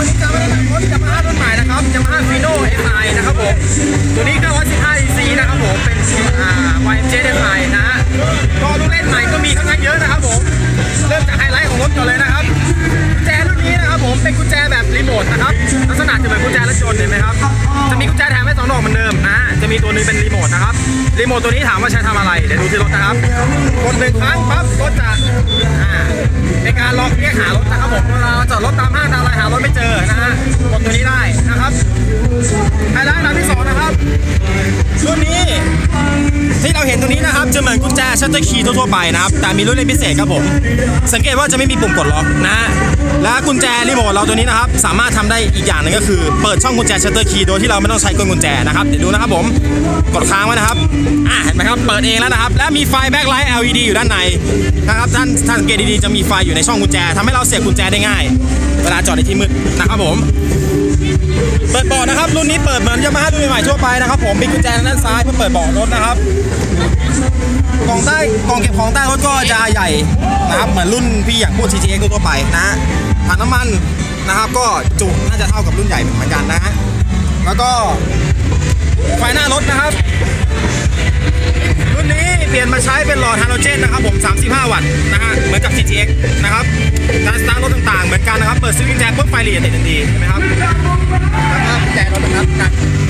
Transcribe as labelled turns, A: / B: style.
A: วันนี้จะมาแนะนำรถยามาฮ่ารุ่นใหม่นะครับยามาฮ่าฟีโน่เอสไอนะครับผม ตัวนี้915 cc นะครับผม เป็นอ่า YMJ SI นะฮะ ก็ลูกเล่นใหม่ก็มีค่อนข้างเยอะนะครับผม เริ่มจากไฮไลท์ของรถก่อนเลยนะครับ กุญแจรุ่นนี้นะครับผม เป็นกุญแจแบบรีโมทนะครับ ลักษณะจะเหมือนกุญแจรถยนต์เห็นไหมครับ จะมีกุญแจแถมให้สองดอกเหมือนเดิมนะจะมีตัวนึงเป็นรีโมทนะครับ รีโมทตัวนี้ถามว่าใช้ทำอะไร เดี๋ยวดูที่รถนะครับ กดหนึ่งครั้งปั๊บรถจะอ่าในการล็อกเรียกหารถนะครับผมเวลาเราจอดรถตาม ชัตเตอร์คีย์ทั่วๆไปนะครับ แต่มีรุ่นเล่นพิเศษครับผม สังเกตว่าจะไม่มีปุ่มกดล็อกนะฮะ และกุญแจรีโมทเราตัวนี้นะครับ สามารถทำได้อีกอย่างหนึ่งก็คือ เปิดช่องกุญแจชัตเตอร์คีย์โดยที่เราไม่ต้องใช้กลกุญแจนะครับ เดี๋ยวดูนะครับผม กดค้างไว้นะครับ อ่าเห็นไหมครับ เปิดเองแล้วนะครับ และมีไฟแบ็คไลท์ LED อยู่ด้านในนะครับ ท่านท่านสังเกตดีๆ จะมีไฟอยู่ในช่องกุญแจทำให้เราเสียบกุญแจได้ง่าย เวลาจอดในที่มืดนะครับผมเปิดเบาะนะครับรุ่นนี้เปิดเหมือนยามาฮ่ารุ่นใหม่ๆทั่วไปนะครับผมมีกุญแจด้านซ้ายเพื่อเปิดเบาะรถนะครับ กล่องใต้กล่องเก็บของใต้รถก็จะใหญ่นะครับเหมือนรุ่นพี่อย่างพวก GTX ทั่วไปนะถังน้ำมันนะครับ ก็จุน่าจะเท่ากับรุ่นใหญ่เหมือนกันนะแล้วก็ไฟหน้ารถนะครับรุ่นนี้เปลี่ยนมาใช้เป็นหลอดฮาโลเจนนะครับผม 35 วัตต์นะฮะเหมือนกับ GTX นะครับการสตาร์ทรถต่างๆ เหมือนกันนะครับ เปิดสวิตช์กุญแจปุ๊บไฟเอียดติดทันทีเห็นไหมครับ
B: แล้วก็แจรถนะครับกันหายครับ